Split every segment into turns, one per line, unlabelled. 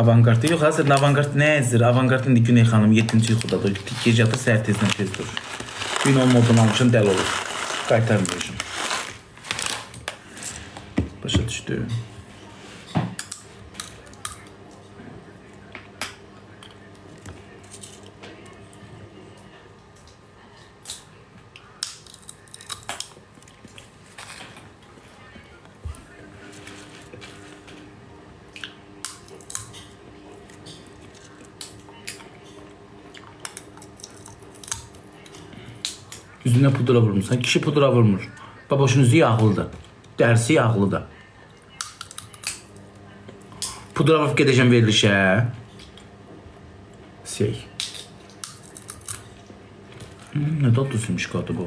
Avantgardda yox, əslində avantgard nədir? Avantgard indi Güney xanım 7-ci yuxudadır. Gecə yatır, səhər tezdən tez durur. Gün modunu almışam, dəli olur. Qaytarmayacağım. Pudra vurmuşsan. Kişi pudra vurmuş. Baboşun üzü yağlıdır. Dərsi yağlıdır. Pudra vurub gedəcəm verilişə. Şey. Hmm, ne tatlısıymış kadı bu.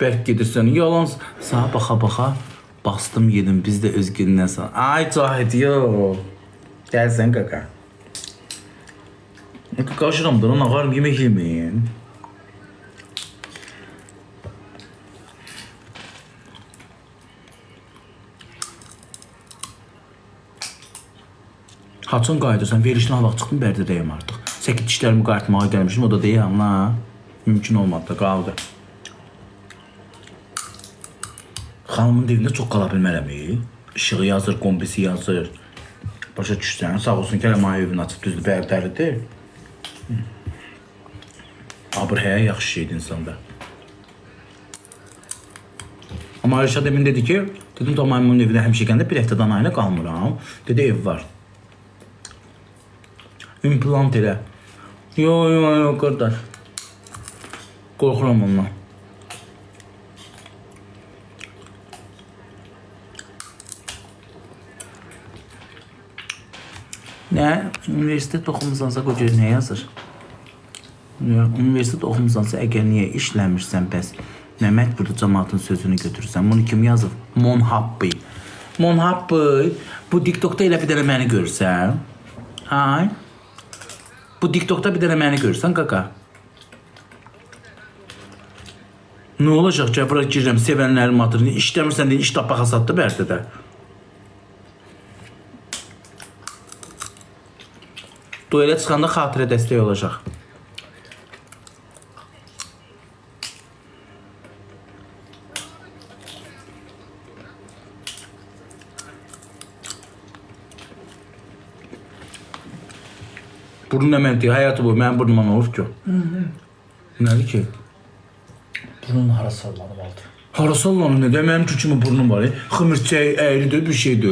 Bərk gedirsən. Yalan. Sağa baxa baxa. Bastım yedim. Biz də öz günündən sonra. Ay Cahit yox. Gəlsən qaka. Qaqaşıram da lan ağarım yemək yeməyin. Haçın qayıdırsan, verilişinə vaxt çıxdım, Bərdədəyəm artıq. Səkit dişlərimi qayıtmağa gəlmişim, o da deyəm, la. Mümkün olmadı da, qaldı. Xanımın evində çox qala bilmərəm. İşığı yazır, kombisi yazır. Başa düşsən, sağ olsun ki, elə mənə evini açıb düzdür, Bərdəlidir. Abır həyə yaxşı şeydir insanda. Amma Ayşə demin dedi ki, dedim tamam onun evinə həmişə gəndə bir həftədən ayına qalmıram. Dedi ev var. İmplant elə. Yo yo yo qardaş. Qorxuram ondan. Nə? Universitet oxumusansa qoca nə yazır? Ya, universitet oxumusansa əgər niyə işləmirsən bəs nə məcburda cəmaatın sözünü götürürsən? Bunu kim yazıb? Monhabbi. Monhabbi. Bu TikTokda elə bir dənə məni görsən? Hay. Bu TikTokda bir dənə məni görsən qaqa? Nə olacaq ki, bura girirəm, sevənlərim adını, işləmirsən deyə iş tapaq hasatdı Bərdədə. Duelə çıxanda xatirə dəstək olacaq. Burun əməlti həyatı boyu mənim burnuma nə olur ki? Nədir ki?
Bunun hara sallanıb aldı.
Hara sallanır nə də mənim kimi burnum var. e? Xımirçək, əyridir, bir şey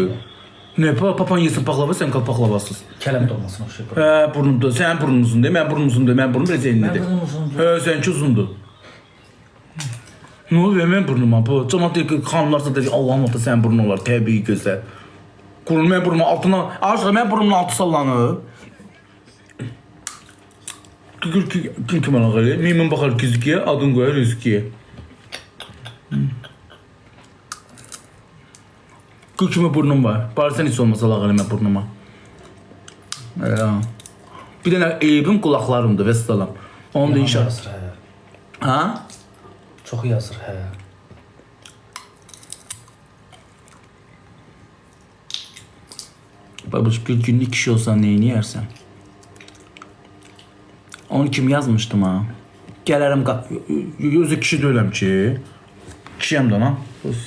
Nə pa papan yesin paxlava, sən qal paxlavasız.
Kələm dolmasına oxşayır. bura.
Hə, burnumdur. Sənin burnun uzundur, mənim burnum uzundur. Mənim burnum biraz enlidir.
Mənim burnum uzundur.
Hə, səninki uzundur. Nə oluyor mənim burnuma? Bu cəmaət deyir ki, xanımlar da deyir, Allahın altı sənin burnun var, təbii gözəl. Qurun mənim burnumun altına, aşağı mənim burnumun altı sallanır. Gül ki, kim kim ala gəlir? Meymun baxar güzgüyə, adın qoyar üzgüyə. Kimi burnum var. Heç olmasa lağ eləmə burnuma. Ya. Bir dənə eybim qulaqlarımdır və salam. Onu da inşallah.
yazır.
Ha?
Çox yazır hə.
Babuş bir günlük kişi olsan neyini yersən? Onu kim yazmışdım ha? Gələrim qa- özü kişi deyiləm ki. Kişiyəm də lan.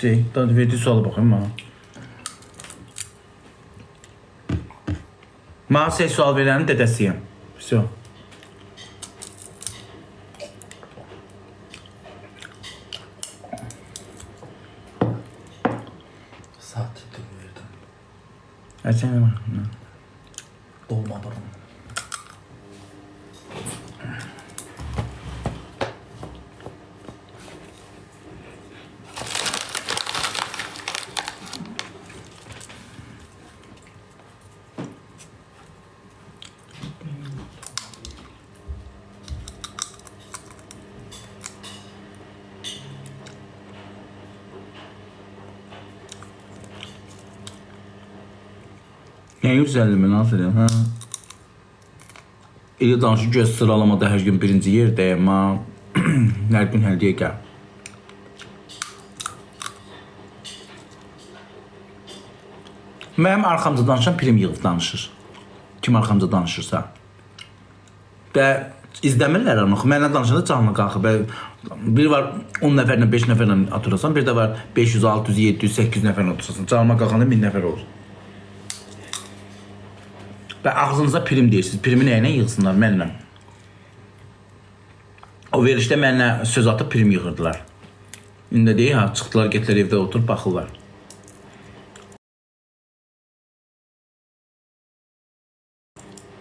Şey, daha verdiği suala baxayım bana. Marce suavemente decía. Sí.
Saat tutulmuyor tamam.
Açayım mı? 150 min nasıl hə? Elə danışır göz sıralamada hər gün birinci yerdəyəm ha. Hər gün həldiyə gəl. Mənim arxamca danışan prim yığıb danışır. Kim arxamca danışırsa. Və izləmirlər onu. Mənlə danışanda canlı qalxır. Və bir var 10 nəfərlə 5 nəfərlə oturasan, bir də var 500, 600, 700, 800 nəfərlə oturasan. Canlıma qalxanda 1000 nəfər olur. Və ağzınıza prim deyirsiniz. Primi nə ilə yığsınlar mənlə? O verilişdə mənlə söz atıb prim yığırdılar. İndi deyir ha, çıxdılar, getdilər evdə oturub baxırlar.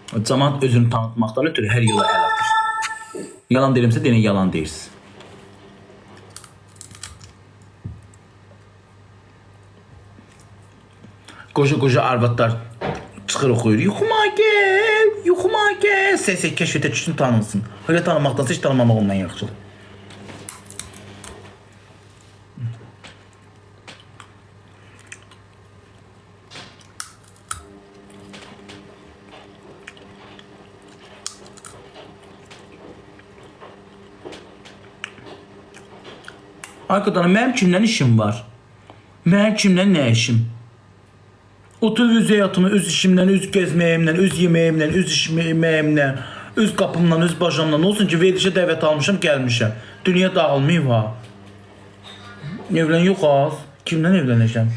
Cəmaat özünü tanıtmaqdan ötürü hər yola əl atır. Yalan deyirəmsə deyən yalan deyirsiz. Qoca qoca arvadlar çıxır oxuyur. Yuxuma gel, yuxuma gel. Səsə kəşfətə düşsün tanınsın. Öyle tanımaqdansa heç tanımamaq ondan yaxşıdır. Arkadan mənim kimdən işim var? Mənim kimdən nə işim? Otur öz həyatımı, öz işimdən, öz gəzməyimlə, öz yeməyimlə, öz işməyimlə, öz qapımla, öz bacamla. Nə olsun ki, verilişə dəvət almışam, gəlmişəm. Dünya dağılmayıb ha. Evlən yox az. Kimdən evlənəcəm?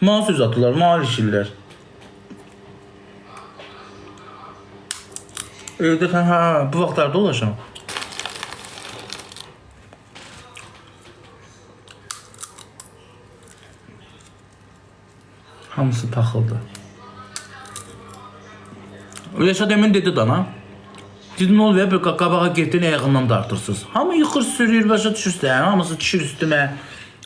Mal söz atırlar, mal işirlər. Evdə hə, bu vaxtlarda olacam. Hamısı taxıldı. Yaşa demin dedi dana. Dedi ne oluyor? Bir qabağa getdin ayağından dartırsınız. Hamı yıxır sürür, başa düşürsən. Hamısı düşür üstümə.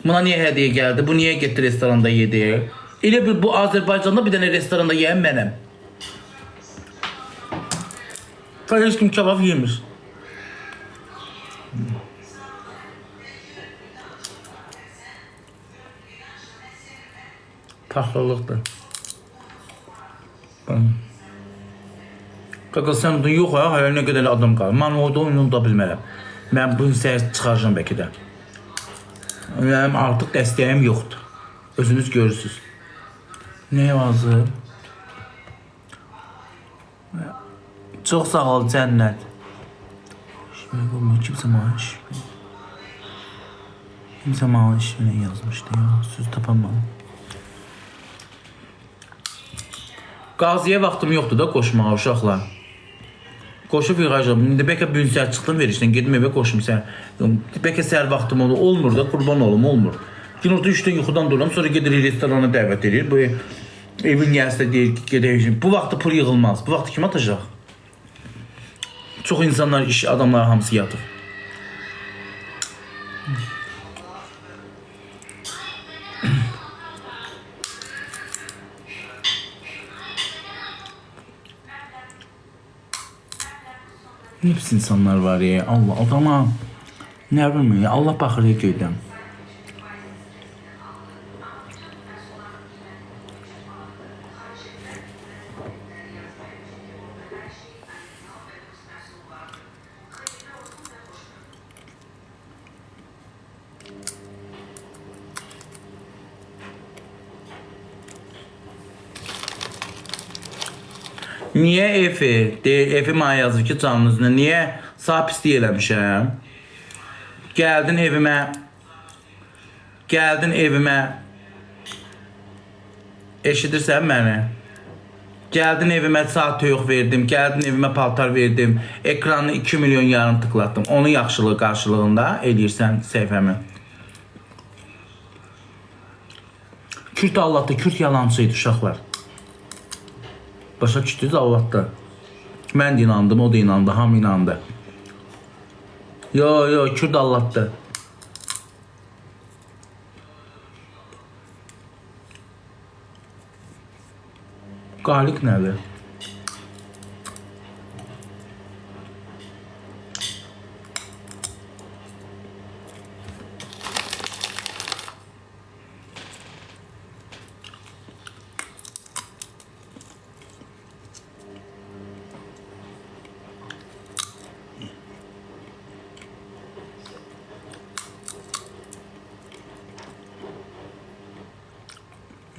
Buna niyə hədiyyə gəldi? Bu niyə getdi restoranda yedi? Elə bir bu Azərbaycanda bir dənə restoranda yeyən mənəm. Heç kim kebab yemir. Taxıllıqdır. Qaqa sən bunu yox ha, hələ nə qədər adam qalır. Mən orada oyunu da bilmərəm. Mən bunu səhər çıxaracağım bəlkə də. Mənim artıq dəstəyim yoxdur. Özünüz görürsünüz. Nə yazır? Çox sağ ol cənnət. Şöyle olma kimsə iş. Kimsə belə yazmışdı ya. Söz tapamadım. Qaziyə vaxtım yoxdur da qoşmağa uşaqlar. Qoşub yığacağım. İndi bəlkə bu gün səhər çıxdım verişdən, gedim evə qoşum sən. Bəlkə səhər vaxtım olur. Olmur da, qurban olum, olmur. Günorta 3-də yuxudan dururam, sonra gedir restorana dəvət edir. Bu evin yəsə deyir ki, gedək. Bu vaxtı pul yığılmaz. Bu vaxtı kim atacaq? Çox insanlar, iş adamlar hamısı yatır. Ne insanlar var ya. Allah adama ne bileyim ya. Allah baxır ya göydən. Niyə Efi? Deyir, Efi mənə yazır ki, canın üzünə. Niyə sağ pislik eləmişəm? Gəldin evimə. Gəldin evimə. Eşidirsən məni? Gəldin evimə saat toyuq verdim. Gəldin evimə paltar verdim. Ekranı 2 milyon yarım tıklatdım. Onun yaxşılığı qarşılığında eləyirsən səhifəmi. Kürt Allah'ta Kürt yalancıydı uşaqlar. Başa düşdünüz Allah'ta. Mən də inandım, o da inandı, hamı inandı. Yo yo Kürt Allah'ta. Qalik nədir?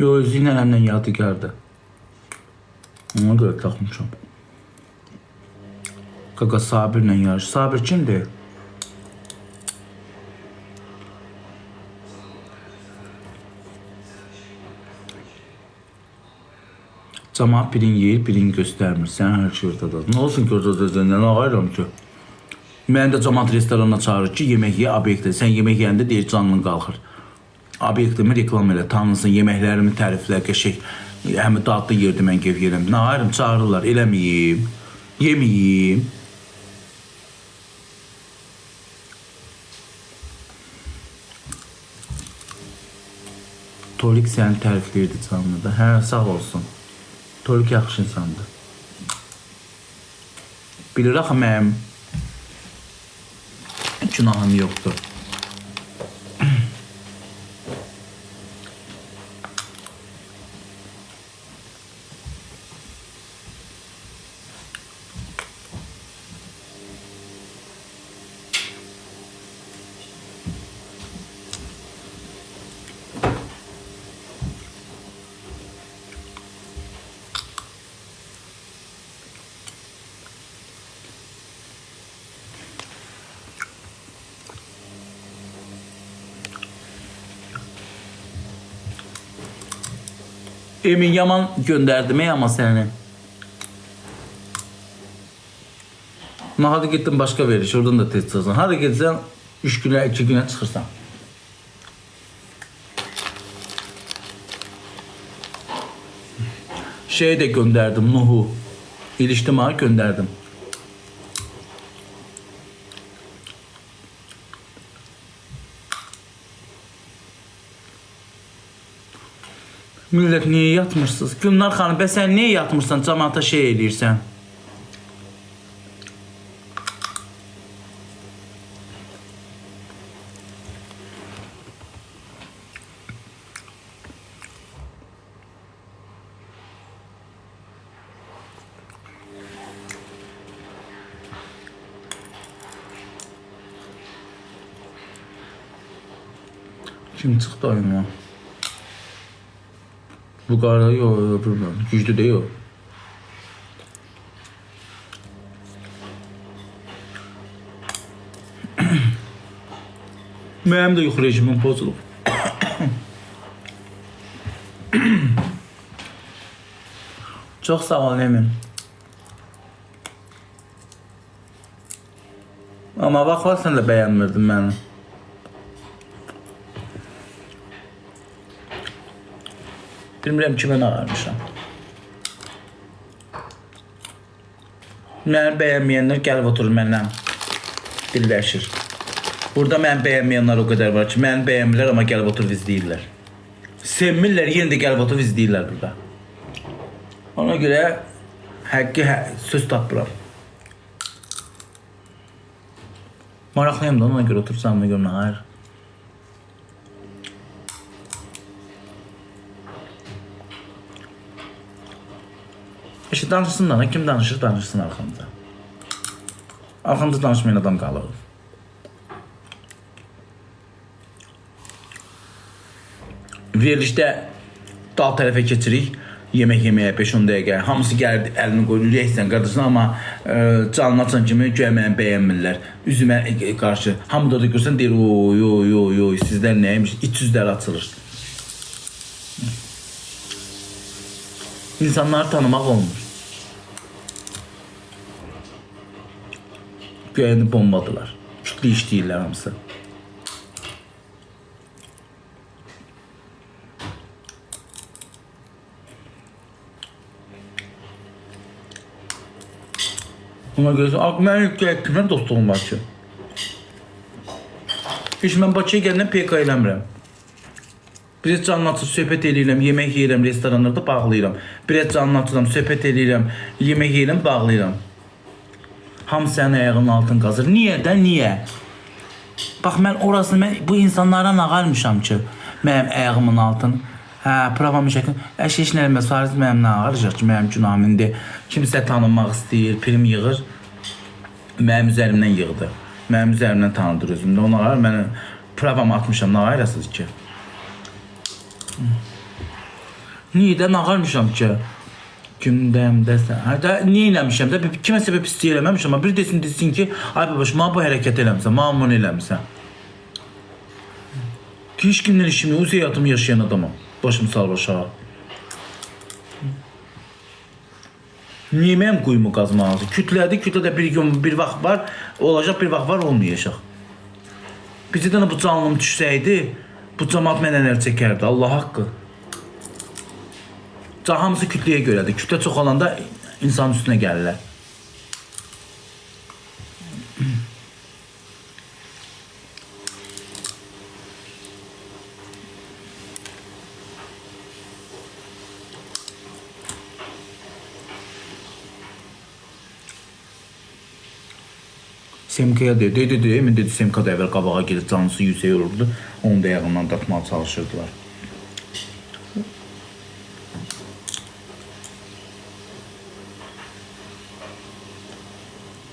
Yo, ilə əlimlə yadigardır. Ona görə taxmışam. Qaqa Sabirlə yarış. Sabir kimdir? Camaat birini yeyir, birini göstərmir. Sən hər şey ortadadır. Nə olsun ki, ortada nə ağayıram ki? Məni də camaat restoranına çağırır ki, yemək ye, obyektdə. Sən yemək yeyəndə deyir canın qalxır. Obyektimi reklam elə, tanınsın, yeməklərimi təriflə, qəşək. Həmi dadlı yerdə mən keyf yerəm. Nə ağayıram, çağırırlar, eləməyim, yeməyim. Tolik səni tərifləyirdi canlı da. Hə, sağ olsun. Tolik yaxşı insandır. Bilir axı mənim günahım yoxdur. Emin Yaman gönderdim ey ama seni. Ama hadi gittin başka veriş oradan da test alsan. Hadi gitsen 3 güne 2 güne çıkırsan. Şey de gönderdim Nuh'u. İliştima gönderdim. Millət niyə yatmırsınız? Gülnar xanım, bəs sən niyə yatmırsan? Cəmaata şey eləyirsən. Kim çıxdı oyuna? Bu qara yox, öbürmən. Güclü deyil o. Mənim də yuxu rejimim pozulub. Çox sağ ol Emin. Amma bax, bax sən də bəyənmirdin Bilmirəm kimə ağarmışam. Məni bəyənməyənlər gəlib oturur məndən dilləşir. Burada məni bəyənməyənlər o qədər var ki, məni bəyənmirlər amma gəlib oturub izləyirlər. Sevmirlər, yenə də gəlib oturub izləyirlər burada. Ona görə həqqi hə, söz tapıram. Maraqlıyım da ona görə otursam da görmə, hayır. İşte danışsınlar, kim danışır danışsın arxamda. Arxamda danışmayan adam qalır. Verilişdə dal tərəfə keçirik. Yemək yeməyə 5-10 dəqiqə. Hamısı gəlir əlini qoyur, ürəksən qardaşına, amma e, canını açan kimi güya məni bəyənmirlər. Üzümə e, qarşı. Hamı da görsən deyir, oy, oy, oy, oy, sizlər nəymiş? İç üzləri açılır. İnsanları tanımaq olmur. Güyəni bombadılar. Kütlü işləyirlər hamısı. Ona görə Ak mən yükləyək kimlə dostluğum var ki? Heç mən Bakıya gələndə PK eləmirəm. Biraz canlı açıb söhbət eləyirəm, yemək yeyirəm, restoranlarda bağlayıram. Biraz canlı açıram, söhbət eləyirəm, yemək yeyirəm, bağlayıram. Hamı sənin ayağının altını qazır. Niyə də, niyə? Bax mən orasını mən bu insanlara nağarmışam ki, mənim ayağımın altını. Hə, pravam şəkil. Əş heç nə eləməz. Fariz mənim nə ağaracaq ki, mənim günahım indi. Kimsə tanınmaq istəyir, prim yığır. Mənim üzərimdən yığdı. Mənim üzərimdən tanıdır özümdə. Ona görə mən pravam atmışam. Nə ayırasınız ki? Niyə də nağarmışam ki? Gündəm desən. Hətta niyə eləmişəm də kiməsə bir pislik eləməmişəm. amma Bir desin desin ki, ay babaş, mən bu hərəkət eləmisən, mən bunu eləmisən. Ki heç kimdən işim yox, öz həyatımı yaşayan adamam. Başım sağ başa. Niyə mənim quyumu qazmalısın? Kütlədi, kütlədə bir gün bir vaxt var, olacaq bir vaxt var, olmayacaq. Bizdən bu canlım düşsəydi, bu cəmaat mənə nələr Allah haqqı. Ca hamısı kütləyə görədir. Kütlə çox olanda insan üstünə gəlirlər. Semkaya dedi, dedi, dedi, emin dedi Semka da əvvəl qabağa gedib canlısı yüksək olurdu. Onu da yağından tapmağa çalışırdılar.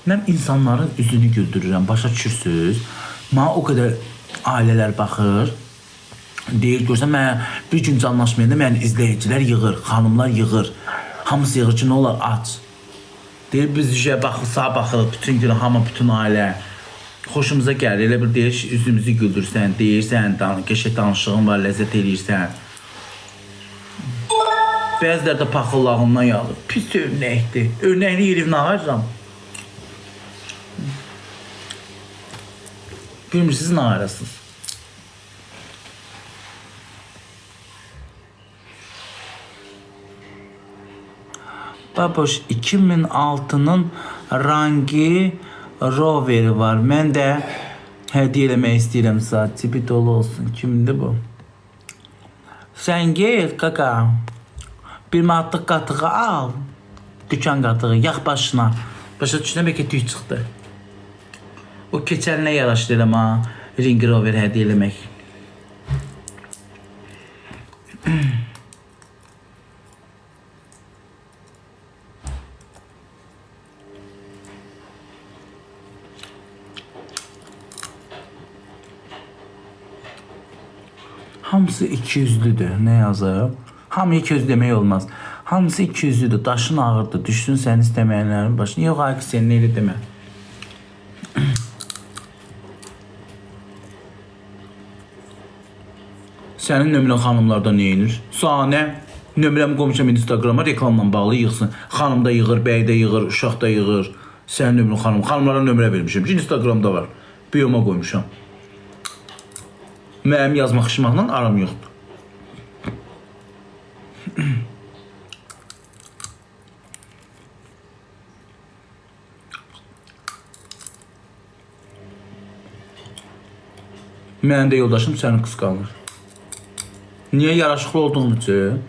Mən insanların üzünü güldürürəm, başa düşürsüz? Mənə o qədər ailələr baxır. Deyir, görsən mən bir gün canlaşmayanda məni izləyicilər yığır, xanımlar yığır. Hamısı yığır ki, nə olar aç. Deyir biz işə baxır, sağa baxırıq, bütün gün hamı, bütün ailə. Xoşumuza gəlir, elə bir deyir, üzümüzü güldürsən, deyirsən, dan qəşəng danışığın var, ləzzət eləyirsən. Bəziləri də paxıllığından yağır. Pis örnəkdir. Örnəkli yerib nağarıram. Bilmirsiniz nə arasınız? Baboş 2006-nın rangi Rover var. Də hədiyyə eləmək istəyirəm saat. Tipi dolu olsun. Kimdir bu? Sən gel kaka. Bir manatlıq qatığı al. Dükan qatığı yax başına. Başa düşdün bəlkə tüy çıxdı. O keçəlinə yaraşdı elə ha. Range Rover hədiyyə eləmək. Hamısı 200-lüdür. Nə yazıb? Hamı 200 demək olmaz. Hamısı 200-lüdür. Daşın ağırdır. Düşsün səni istəməyənlərin başına. Yox, ay sən elə demə. Sənin nömrən xanımlarda nə edir? Sanə nömrəmi qoymuşam Instagrama reklamla bağlı yığsın. Xanım da yığır, bəy də yığır, uşaq da yığır. Sənin nömrən xanım. Xanımlara nömrə vermişəm ki, Instagramda var. Biyoma qoymuşam. Mənim yazmaq işmaqla aram yoxdur. Mənim də yoldaşım səni qısqanır. Niyə yaraşıqlı olduğun üçün?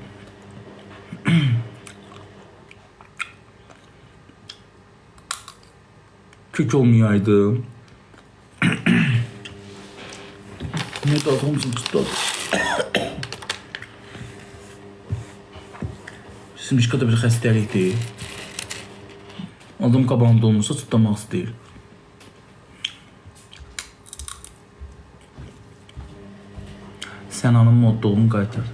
Kök olmayaydım. Niye dalgamızın tuttu? Simişkada bir xəstəlikdir. Adam qabağında olmasa tutlamaq istəyir. Sən anın modluğunu qaytar.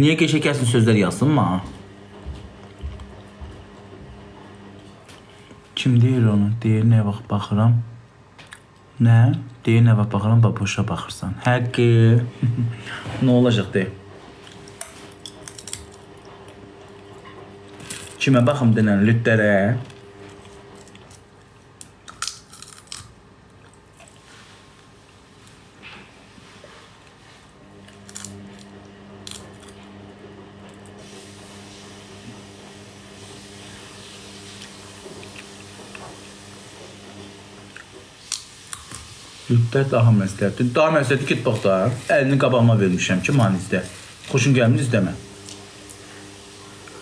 Niyə geçəkəsin sözlər yazsın mı? Kim deyir onu? Deyir nə vaxt baxıram? Nə? Deyir nə vaxt baxıram, baboşa baxırsan. Həqqi. nə olacaq de. Kimə baxım denən lütlərə? Lütlər daha məsləhətdir. Daha məsləhətli get bax da. Əlini qabağıma vermişəm ki, man izlə. Xoşun gəlmir izləmə.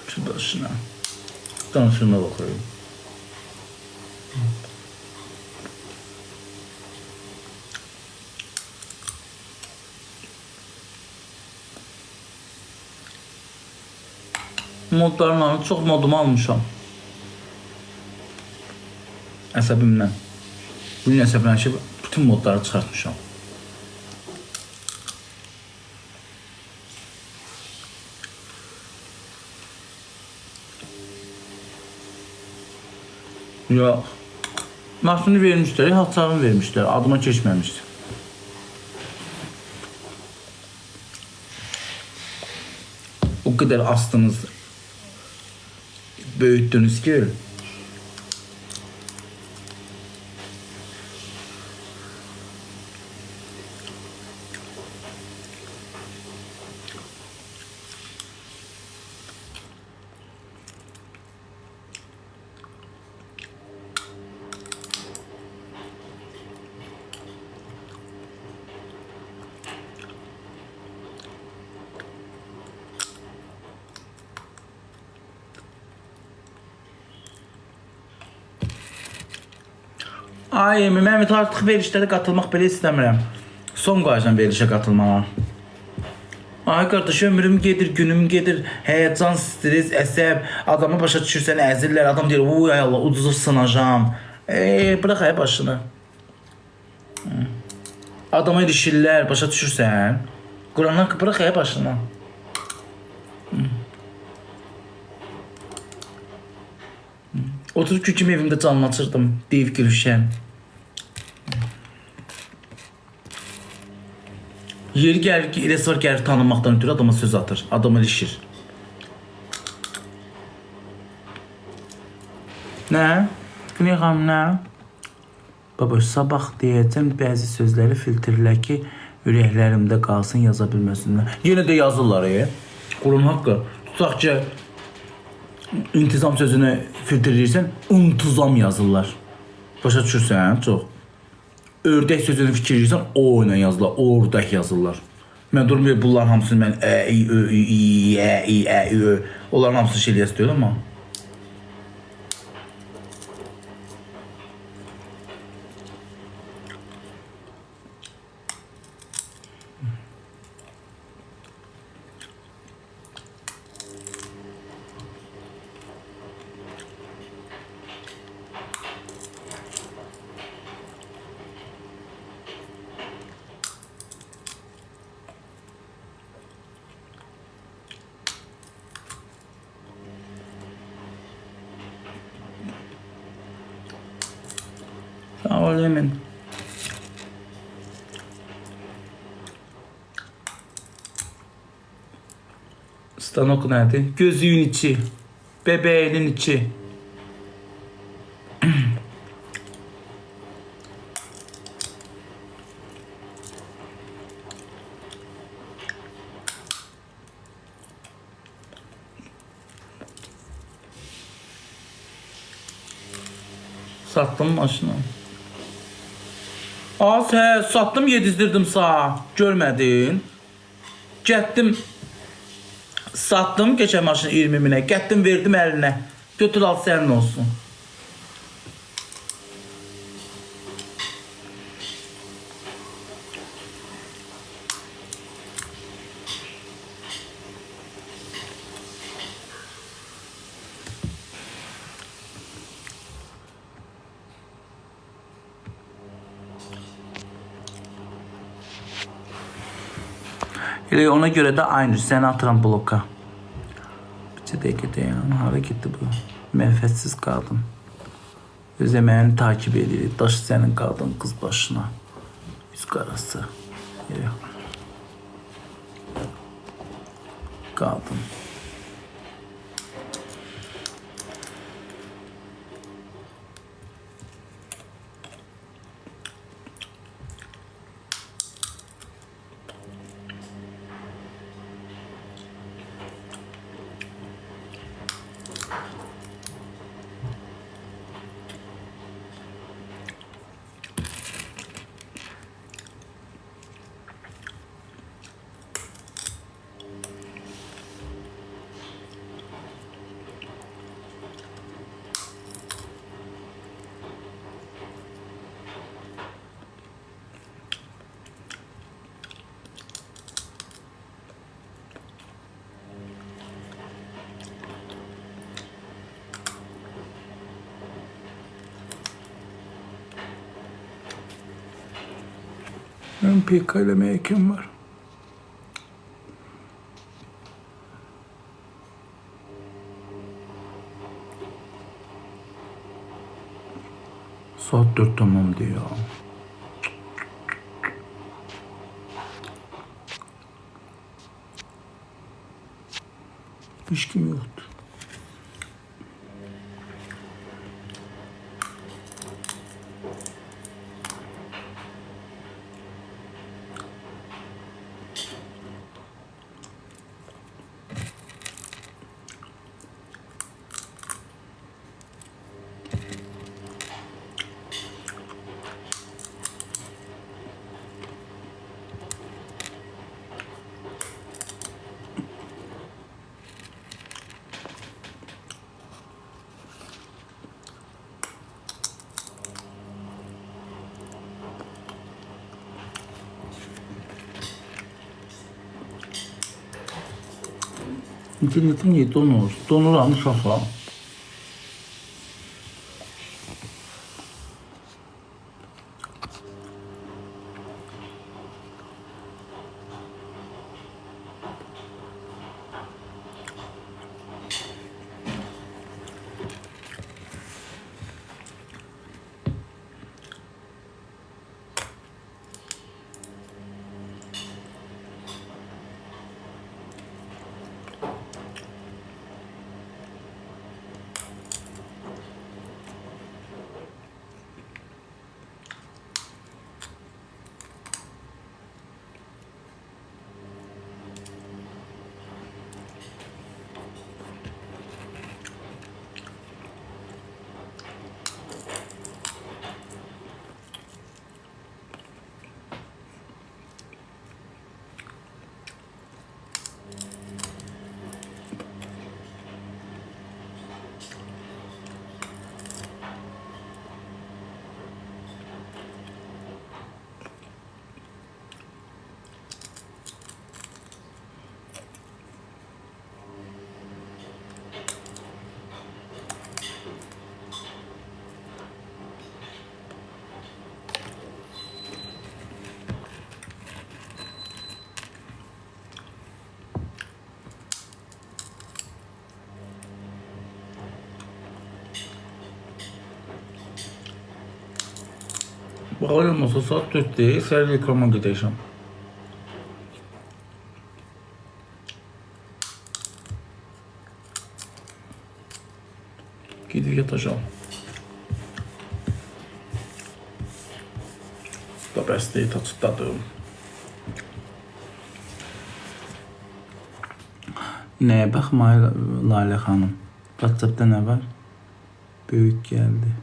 Şu başına. Danışığına baxıyorum. Modlarla çox modumu almışam. Əsəbimdən. Bu gün əsəblənişib bütün modları çıkartmışım. Yok. Mahsunu vermişler, hatasını vermişler. Adıma geçmemişdi. O kadar astınız, böyüttünüz ki Ay, Mehmet artıq verilişlərə qatılmaq belə istəmirəm. Son qoyacağam verilişə qatılmağa. Ay qardaş ömrüm gedir, günüm gedir. Həyəcan, stres, əsəb, adamı başa düşürsən, əzirlər. Adam deyir, "Uy ay Allah, uduzu sınacağam." Ey, bırax ay başını. Adama ilişirlər, başa düşürsən? Qurandan bırax ay başını. Hı. Hı. Oturub küküm evimdə canlanırdım, deyib Yeri gəlir ki, eləsi var gəlir tanınmaqdan ötürü adama söz atır. Adam ilişir. Nə? Güney xanım, nə? Baba, sabah deyəcəm bəzi sözləri filtrlə ki, ürəklərimdə qalsın, yaza bilməsinlər. Yenə də yazırlar, e. Qurun haqqı. Tutaq ki, intizam sözünü filtrləyirsən, intizam yazırlar. Başa düşürsən? Çox. Ördək sözünü fikirləyirsən, o ilə yazırlar, ördək yazırlar. Mən durmuyor bunların hamısını mən ə, i, ö, i, i, ə, i, ə, i, ö. Onların hamısını şey eləyəsə deyil amma. Sağ ol Emin. Stanok nerede? Gözüğün içi. Bebeğinin içi. Sattım maşını. Az hə, satdım, yedizdirdim sağ. Görmədin? Getdim, satdım keçən maşını 20 minə. Getdim, verdim əlinə. Götür al sənin olsun. Elə ona görə də aynı səni atıram bloka. Dayan, hara getdi bu? Mənfətsiz qadın. Öz əməyini takip edir. Daş sənin qadın qız başına. Üz qarası. Yerə. PK ile MHK'm var. Saat 4 tamamdı ya. Hiç kim yoktu. İnternetin niye donur? Donur almış uşaqlar. Saat 4 değil, səhər reklama gedəcəm. Gidip yatacağım. Da bəstəyi taçıtladım. Nəyə baxmayı Lalə xanım? WhatsAppda nə var? Böyük gəldi.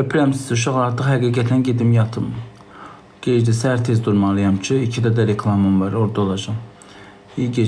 Öpürəm sizi uşaq artıq həqiqətən gedim yatım. Gecdə səhər tez durmalıyam ki, 2-də də reklamım var, orada olacağam. İyi gecə.